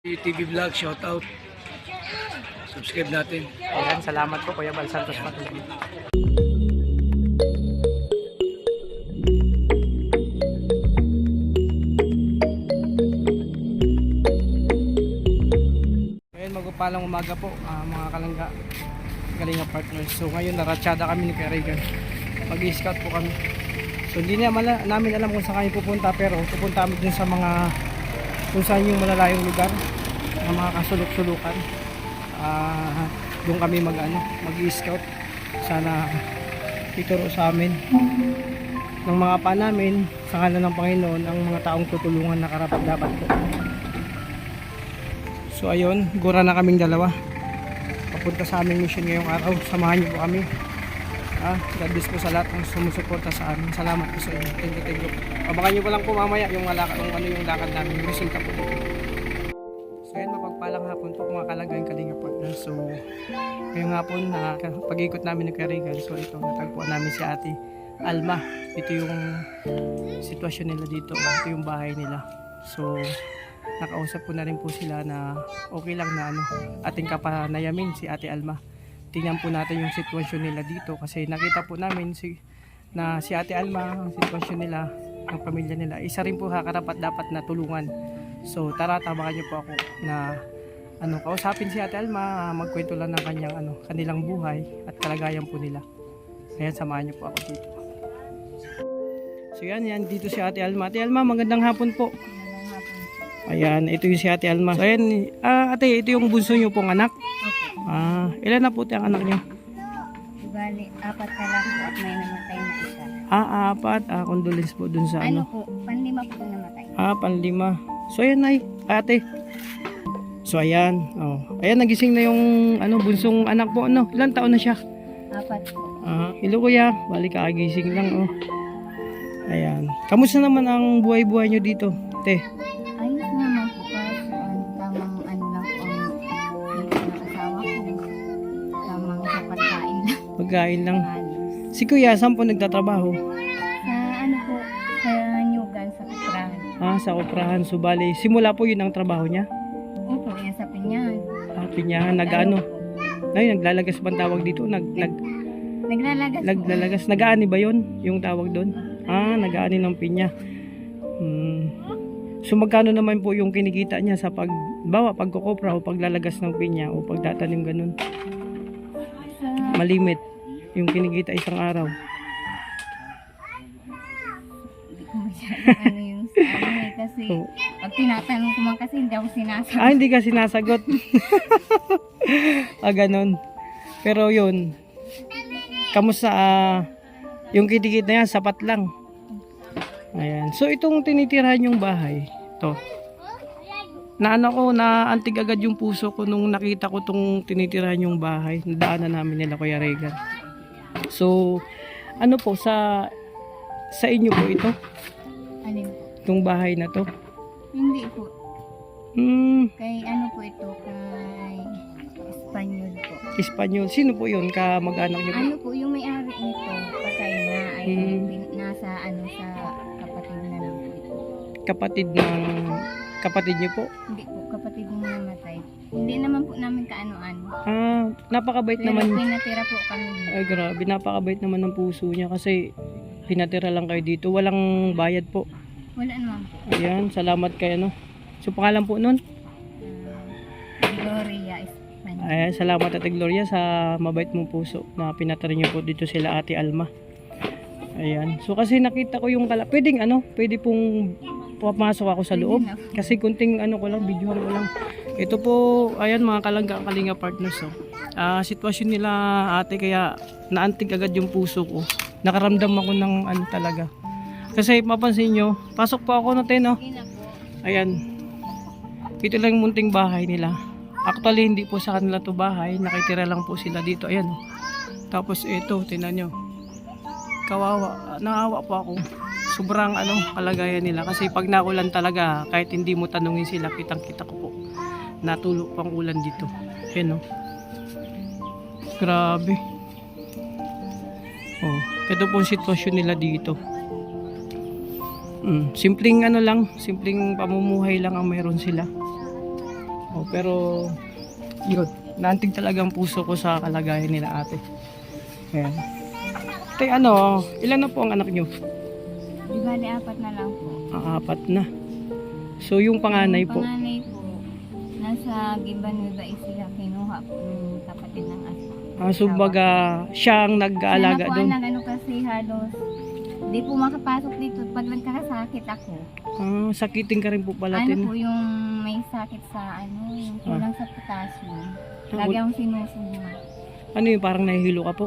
TV Vlog, shout out. Subscribe natin. Ayan, salamat po Kuya Bal Santos Patuloy. Ngayon magpapalang umaga po ah, mga kalangga Galinga partners. So ngayon naratsada kami ni Kuya Regan. Mag-scout po kami. So hindi na mala, namin alam kung saan kami pupunta pero pupunta kami dun sa mga kung saan yung malalayong lugar ng mga kasulok-sulukan. Ah, doon kami mag ano, mag-scout. Sana ituro sa amin ng mga pa namin sa kanan ng Panginoon ang mga taong tutulungan na karapat dapat po. So ayun, gura na kaming dalawa. Papunta sa aming mission ngayong araw. Samahan niyo po kami. Ah, God bless po sa lahat ng sumusuporta sa amin. Salamat po sa inyo. Thank you, thank you. Abangan niyo pa lang po mamaya yung, malaka, yung ano yung lakad namin. Resulta po mapagpalang hapon po mga kalagay kalinga partner. So, ngayong hapon na pag-ikot namin ng Karigal. So ito, natagpuan namin si ate Alma. Ito yung sitwasyon nila dito. Ito yung bahay nila. So, nakausap ko na rin po sila na okay lang na ano, ating kapanayamin si ate Alma. Tingnan po natin yung sitwasyon nila dito kasi nakita po namin si na si ate Alma, ang sitwasyon nila, ang pamilya nila, isa rin po karapat dapat na tulungan. So tara, tabakan niyo po ako na ano, kausapin si ate Alma, magkwento lang ng kanyang ano, kanilang buhay at kalagayan po nila. Ayan, samahan niyo po ako dito. So yan, yan, dito si ate Alma. Ate Alma, magandang hapon po. Ayan, ito yung si ate Alma. So ayan, ah, ate, ito yung bunso niyo pong anak. Ah, ilan na po ang anak niyo? Bali, apat na lang po at may namatay na isa. Ah, apat. Ah, condolence po dun sa Ano ano. po, panlima po namatay. Ah, panlima. So, ayan ay, ate. So, ayan. Oh. Ayan, nagising na yung ano, bunsong anak po. Ano, ilang taon na siya? Apat po. Ah, hello kuya. Balik kagising lang, oh. Ayan. Kamusta naman ang buhay-buhay nyo dito? Te. Ayos naman po kaso ano, tamang ano lang po ang dito ng asawa ko. Tamang sa pagkain lang. Pagkain lang. Halos. Si kuya, saan po nagtatrabaho? Sa ano po, sa Nyugan, sa Kutrahan. Ah, sa oprahan. So, bali, simula po yun ang trabaho niya. Pinyahan, nag-ano. Ay, naglalagas ba ang tawag dito? Nag, nag, Naglalagas. Naglalagas. Nag-aani ba yun? Yung tawag doon? Ah, nag-aani ng pinya. Hmm. So magkano naman po yung kinikita niya sa pag bawa pagkukopra o paglalagas ng pinya o pagtatanim ganun? Malimit yung kinikita isang araw. ano yung sa kasi Oh. pag tinatanong ko man kasi hindi ako sinasagot. Ah, hindi ka sinasagot. ah, ganun. Pero yun, kamusta ah, yung kinikita niya sapat lang. Ayan. So itong tinitirahan yung bahay, to. Na ano ko, na antig agad yung puso ko nung nakita ko tong tinitirahan yung bahay. Nadaanan namin nila Kuya Regan. So, ano po, sa sa inyo po ito? Alin po? Itong bahay na to? Hindi po. Hmm, Kay ano po ito? Kay Espanyol po. Espanyol. Sino po yun? Kamag-anak niyo po? Ano po yung may-ari nito? Patay na ay Hmm. nasa ano sa kapatid na lang po ito. Kapatid ng kapatid niyo po? Hindi po kapatid mo namatay. Hindi naman po namin kaanoan. Ah, napakabait Pero naman. pinatira po kami dito. Ay, grabe. Napakabait naman ng puso niya kasi pinatira lang kayo dito. Walang bayad po. Wala naman po. Ayan, salamat kay ano. So, pangalan po nun? Gloria Espanyol. Ayan, salamat Ate Gloria sa mabait mong puso na pinatira niyo po dito sila Ate Alma. Ayan. So, kasi nakita ko yung kala. Pwedeng ano, pwede pong papasok ako sa loob. Kasi kunting ano ko lang, videohan ko lang. Ito po, ayan mga kalangga, kalinga partners. Oh. Ah, sitwasyon nila ate kaya naantig agad yung puso ko. Nakaramdam ako ng ano talaga. Kasi mapansin nyo, pasok po ako natin po. Ayan. Ito lang yung munting bahay nila. Actually, hindi po sa kanila to bahay. Nakitira lang po sila dito. Ayan. oh. Tapos ito, tinan nyo. Kawawa. Naawa po ako. Sobrang ano, kalagayan nila. Kasi pag naulan talaga, kahit hindi mo tanungin sila, kitang kita ko po. Natulo pang ulan dito. Ayan oh. Grabe. Oh, ito po ang sitwasyon nila dito. Mm, simpleng ano lang, simpleng pamumuhay lang ang meron sila. Oh, pero yun, naantig talagang puso ko sa kalagayan nila ate. Ayan. Te, ano, ilan na po ang anak nyo? Di bali, apat na lang po. Ah, apat na. So, yung panganay Yung po, Panganay po, nasa Giban Nueva Ecija, kinuha po ng kapatid ng asa. ah, so baga, siya ang nag-aalaga Siya na po doon. ang nag-ano kasi halos, di po makapasok dito pag nagkakasakit ako. Ah, sakitin ka rin po pala, ano po yung may sakit sa ano, yung kulang sa potassium. Ah, Lagi akong sinusuma. Ano yung parang nahihilo ka po?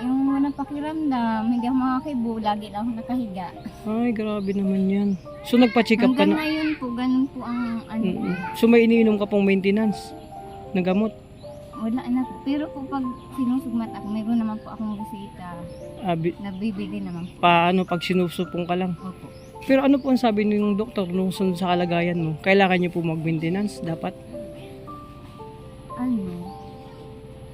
Yung walang pakiramdam, hindi ako makakibo, lagi lang ako nakahiga. Ay, grabe naman yan. So, nagpa-check up ka Hanggang na? ngayon po, ganun po ang ano. Mm-mm. So, may iniinom ka pong maintenance na gamot? Wala na po. Pero po pag sinusugmat ako, mayroon naman po akong busita. Ah, bi- Nabibili naman po. paano pag sinusupong ka lang? Opo. Pero ano po ang sabi ng doktor nung sunod sa kalagayan mo? Kailangan niyo po mag-maintenance? Dapat? Ano?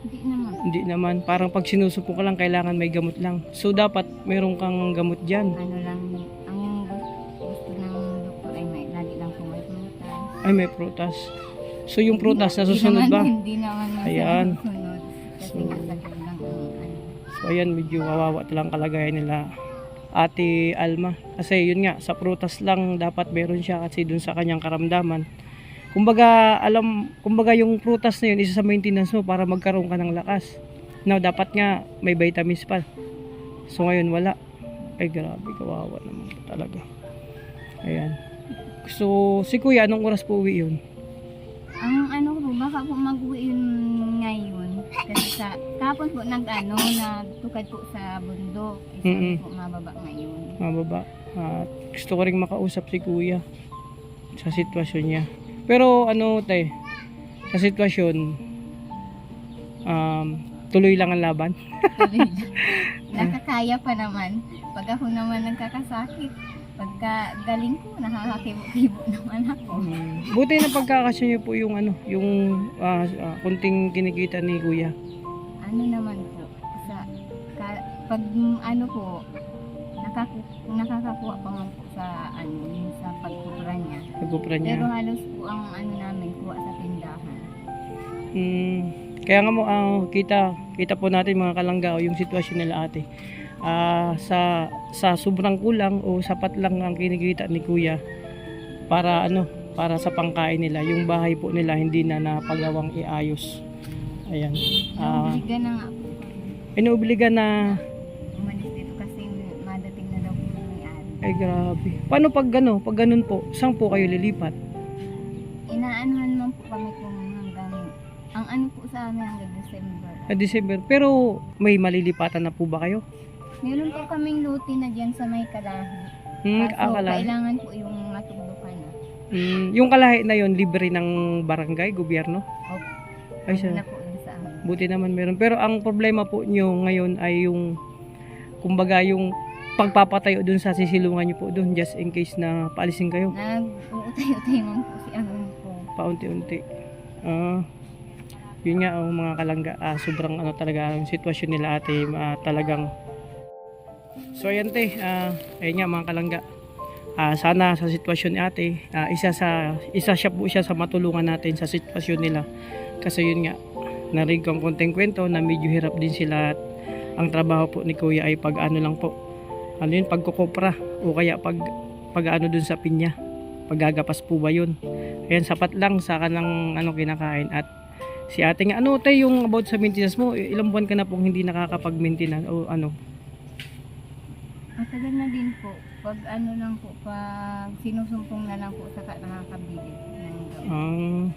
Hindi naman. Hindi naman. Parang pag sinusupong ka lang, kailangan may gamot lang. So, dapat meron kang gamot dyan. Ano lang, ang gusto ng doktor ay may, lagi lang po may prutas. Ay, may prutas. So, yung prutas, nasusunod naman- ba? Hindi naman Ayan. So- ano. So, ayan, medyo kawawa talang kalagayan nila Ate Alma. Kasi yun nga, sa prutas lang dapat meron siya kasi dun sa kanyang karamdaman. Kumbaga, alam, kumbaga yung prutas na yun, isa sa maintenance mo para magkaroon ka ng lakas. Now, dapat nga may vitamins pa. So, ngayon wala. Ay, grabe, kawawa naman talaga. Ayan. So, si Kuya, anong oras po uwi yun? Baka po mag-uwi yun ngayon. Kasi sa, kapon po nag-ano, nagtukad po sa bundok. Isa Mm-mm. po mababa ngayon. Mababa. At gusto ko rin makausap si Kuya sa sitwasyon niya. Pero ano, te, sa sitwasyon, um, tuloy lang ang laban. Nakakaya pa naman. Pag ako naman nagkakasakit, pagka galing ko, nakakakibo-kibo naman ako. Um, buti na pagkakasya niyo po yung ano, yung ah, ah, kunting kinikita ni Kuya. Ano naman po, sa, ka, pag mm, ano po, nakaku, nakakakuha pa man po sa ano, yung sa pagkupra niya. Nagkupra niya. Pero halos po ang ano namin, kuha sa tindahan. Mm, kaya nga mo ah, kita kita po natin mga kalangga yung sitwasyon nila ate. Ah, sa sa sobrang kulang o sapat lang ang kinikita ni Kuya para ano para sa pangkain nila. Yung bahay po nila hindi na napagawang iayos. Ayan. Ah Naobliga na nga po. inuobliga na Umalis dito kasi madating na daw po ay grabe. Paano pag gano pag ganun po saan po kayo lilipat? Inaanuhan man po kami kung hanggang, ang ano po sa amin hanggang December. sa December. Pero may malilipatan na po ba kayo Meron po kaming luti na dyan sa may kalahi. hmm, Kaso akala kailangan po yung matugdukan na. Hmm, yung kalahi na yon libre ng barangay, gobyerno? Opo. Ay, sa, na po sa amin. buti naman meron. Pero ang problema po nyo ngayon ay yung, kumbaga yung pagpapatayo dun sa sisilungan nyo po dun just in case na paalisin kayo Nag-uutay-utay man po si ano po. paunti-unti. Ah, yun nga oh, mga kalangga, ah, sobrang ano talaga ang sitwasyon nila ate, ah, talagang So ayan te, ah, ayun nga mga kalangga. Ah, sana sa sitwasyon ni ate, ah, isa sa isa siya po siya sa matulungan natin sa sitwasyon nila. Kasi yun nga, narinig ko ang konting kwento na medyo hirap din sila at ang trabaho po ni Kuya ay pag ano lang po. Ano yun, pagkukopra o kaya pag pag ano dun sa pinya. Paggagapas po ba yun? Ayan, sapat lang sa kanang ano kinakain at si ate nga, ano tayo yung about sa maintenance mo, ilang buwan ka na pong hindi nakakapag-maintenance o ano? Matagal na din po. Pag ano lang po, pag sinusumpong na lang po saka nakakabili. Um,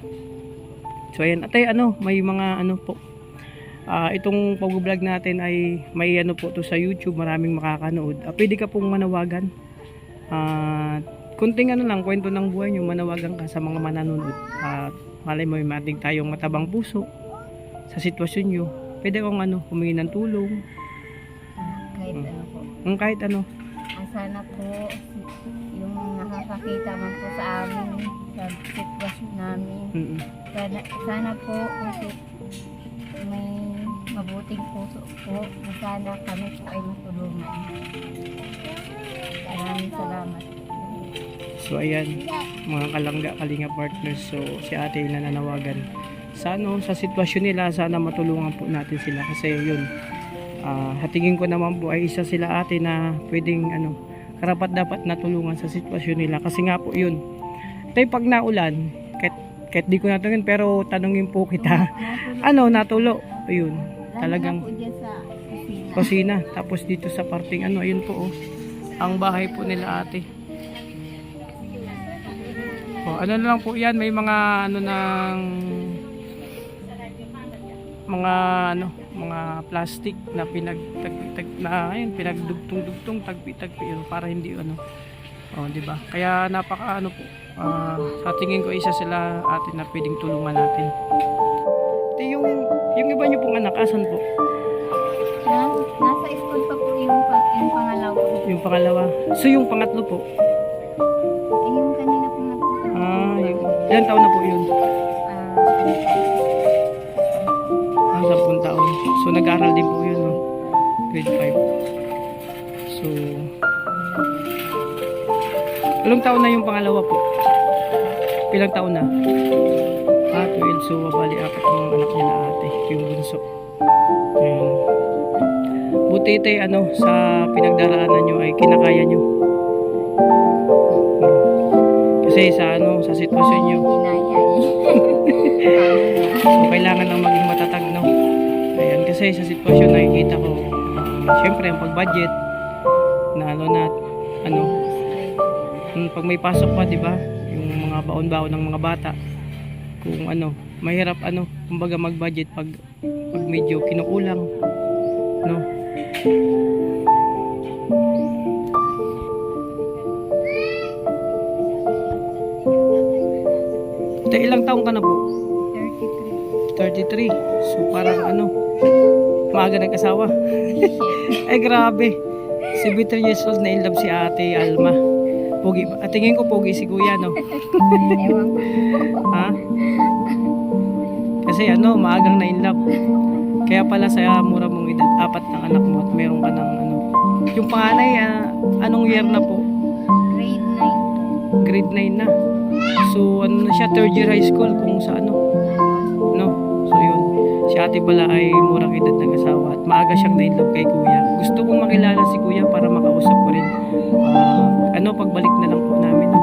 so ayan, ate ano, may mga ano po. Ah, itong pag-vlog natin ay may ano po to sa YouTube, maraming makakanood. Ah, pwede ka pong manawagan. Ah, kunting ano lang, kwento ng buhay nyo, manawagan ka sa mga mananonood. At malay mo, may mating tayong matabang puso sa sitwasyon nyo. Pwede kong ano, humingi ng tulong. Kahit Mm. ano Kung kahit ano. Ang sana po, yung nakakakita man po sa amin, sa sitwasyon namin, Mm-mm. sana, sana po kasi may mabuting puso po na sana kami po ay matulungan. Maraming salamat. So ayan, mga kalangga, kalinga partners. So si ate yung nananawagan. Sa ano, sa sitwasyon nila, sana matulungan po natin sila kasi yun. Ah hatingin ko naman po ay isa sila ate na pwedeng ano, karapat dapat natulungan sa sitwasyon nila kasi nga po yun. Tayo pag naulan, kahit, kahit di ko natanungin pero tanungin po kita, ano natulo? Ayun, talagang kusina. Tapos dito sa parting ano, ayun po oh. Ang bahay po nila ate. Oh, ano na lang po 'yan, may mga ano ng mga ano, mga plastic na pinag tag, tag, na ayun, pinagdugtong-dugtong tagpi-tagpi yun para hindi ano. Oh, 'di ba? Kaya napaka ano po. ah, sa tingin ko isa sila ate na pwedeng tulungan natin. Ito yung yung iba niyo pong anak asan po? Na, nasa school pa po yung, yung pangalawa. Yung pangalawa. So yung pangatlo po. Eh, yung kanina pong nagpunta. Ah, yung, ilan taon na po yun? Ah, nag-aaral din po yun, no? Grade 5. So, ilang taon na yung pangalawa po? Ilang taon na? Ah, 12. So, bali apat ang anak niya na ate. Yung bunso. Ayan. Buti ito eh, ano, sa pinagdaraanan nyo ay kinakaya nyo. Kasi sa ano, sa sitwasyon nyo. So, kailangan lang maging kasi sa sitwasyon nakikita ko, uh, syempre, ang pag-budget, na ano na, ano, hmm, pag may pasok pa, di ba? Yung mga baon-baon ng mga bata, kung ano, mahirap, ano, kumbaga mag-budget pag, pag medyo kinukulang, no? Ito, ilang taong ka na po? 33. 33. So parang ano, maaga nag-asawa. Ay grabe. 73 years old na in love si ate Alma. Pogi? At tingin ko pogi si kuya, no? Ewan ko. Ha? Kasi ano, maagang na in love. Kaya pala sa mura mong edad, apat ng anak mo at meron ka ng ano. Yung panganay, ah, anong year na po? Grade 9. Grade 9 na. So ano na siya, third year high school kung sa ano. Si ate pala ay murang edad ng asawa at maaga siyang na-inlove kay kuya. Gusto kong makilala si kuya para makausap ko rin. Ah, ano, pagbalik na lang po namin. No?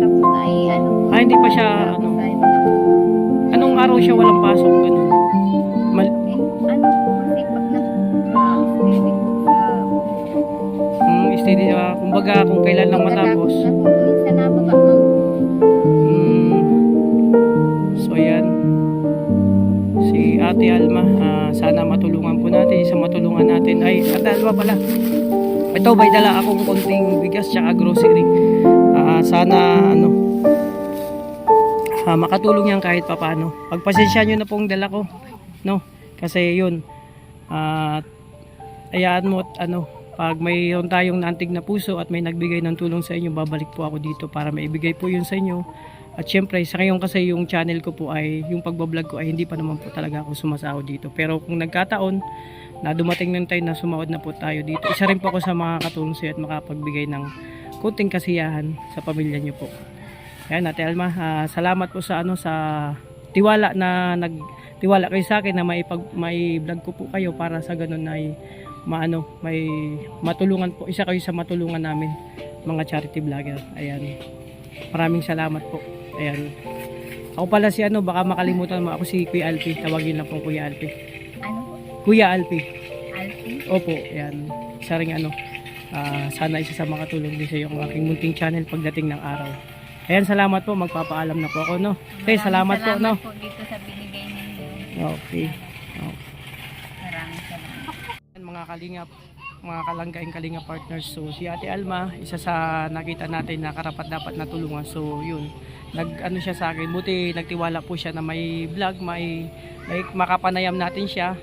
Tapos ay ano. Ah, hindi pa siya, ano, anong araw siya walang pasok? Ganun. Mal eh, ano kasi pag sa hmm, steady, ah, kumbaga kung kailan lang matapos. Na Ate Alma, ah, sana matulungan po natin. Isa matulungan natin. Ay, Ate Alma pala. Ito, may dala akong konting bigas tsaka grocery. Ah, sana ano ah, makatulong yan kahit papano. Pagpasensya nyo na pong dala ko. No? Kasi yun. At ayaan mo at ano, pag mayroon tayong naantig na puso at may nagbigay ng tulong sa inyo, babalik po ako dito para maibigay po yun sa inyo. At syempre, sa ngayon kasi yung channel ko po ay, yung pagbablog ko ay hindi pa naman po talaga ako sumasahod dito. Pero kung nagkataon na dumating ng time na sumahod na po tayo dito, isa rin po ako sa mga katulong sa iyo at makapagbigay ng kunting kasiyahan sa pamilya niyo po. Ayan, Ate Alma, ah, salamat po sa ano sa tiwala na nagtiwala kayo sa akin na may pag may vlog ko po kayo para sa ganun ay maano, may matulungan po, isa kayo sa matulungan namin mga charity vlogger. Ayan. Maraming salamat po. Ayan. Ako pala si ano, baka makalimutan mo ako si Kuya Alpi. Tawagin lang po Kuya Alpi. Ano? Kuya Alpi. Alfie? Opo, ayan. Isa ring ano, ah, sana isa sa makatulong din sa iyo ang aking munting channel pagdating ng araw. Ayan, salamat po. Magpapaalam na po ako, no? Okay, Maraming salamat, po, no? po dito sa binigay ninyo. Okay. Maraming salamat. Mga kalingap, mga kalanggaing kalinga partners. So, si Ate Alma, isa sa nakita natin na karapat dapat na tulungan. So, yun. Nag, ano siya sa akin. Buti nagtiwala po siya na may vlog, may, may makapanayam natin siya.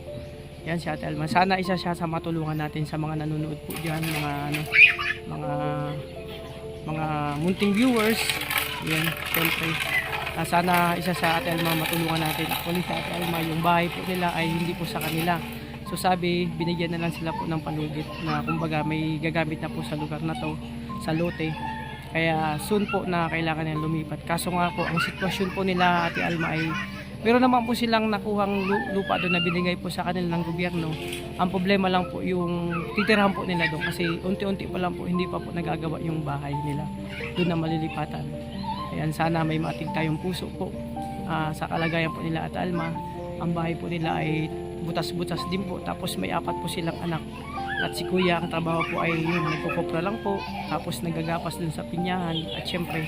Yan si Ate Alma. Sana isa siya sa matulungan natin sa mga nanonood po diyan, mga ano, mga mga munting viewers. Yan, syempre. Ah, sana isa sa Ate Alma matulungan natin. Actually sa Ate Alma, yung bahay po nila ay hindi po sa kanila. So sabi, binigyan na lang sila po ng panugit na kumbaga may gagamit na po sa lugar na to. sa lote. Kaya soon po na kailangan nilang lumipat. Kaso nga po, ang sitwasyon po nila Ate Alma ay meron naman po silang nakuhang lu- lupa doon na binigay po sa kanila ng gobyerno. Ang problema lang po yung titirahan po nila doon kasi unti-unti pa lang po hindi pa po nagagawa yung bahay nila doon na malilipatan. Ayan, sana may mating tayong puso po ah, sa kalagayan po nila at Alma. Ang bahay po nila ay butas-butas din po tapos may apat po silang anak. At si kuya, ang trabaho po ay yun, nagkukopra lang po, tapos nagagapas dun sa pinyahan. At syempre,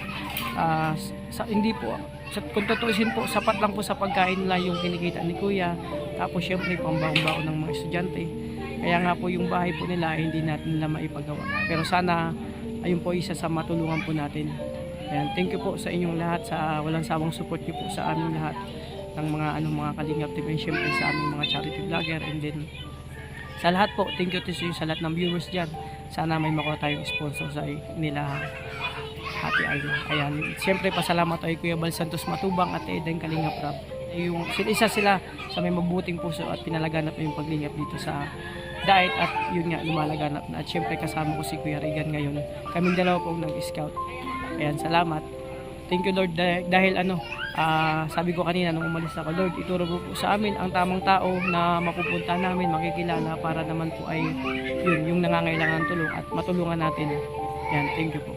ah, sa, hindi po, sa, kung tutuusin po, sapat lang po sa pagkain nila yung kinikita ni kuya. Tapos syempre, pambaon-baon ng mga estudyante. Kaya nga po yung bahay po nila, hindi natin nila maipagawa. Pero sana, ayun po isa sa matulungan po natin. Ayan, thank you po sa inyong lahat, sa walang sawang support niyo po sa aming lahat ng mga ano mga kalingap and syempre sa aming mga charity vlogger and then sa lahat po, thank you to you sa lahat ng viewers dyan. Sana may makuha tayong sponsor sa nila Happy Alma. Ayan, siyempre pasalamat kay Kuya Bal Santos Matubang at Eden Kalingap Rab. Yung, isa sila sa may mabuting puso at pinalaganap na yung paglingap dito sa diet at yun nga lumalaganap na. At siyempre kasama ko si Kuya Regan ngayon. Kaming dalawa pong nag-scout. Ayan, salamat. Thank you Lord dah- dahil ano, ah, sabi ko kanina nung umalis ako, Lord, ituro mo po sa amin ang tamang tao na mapupunta namin, makikilala para naman po ay yun, yung nangangailangan ng tulong at matulungan natin. Yan, thank you po.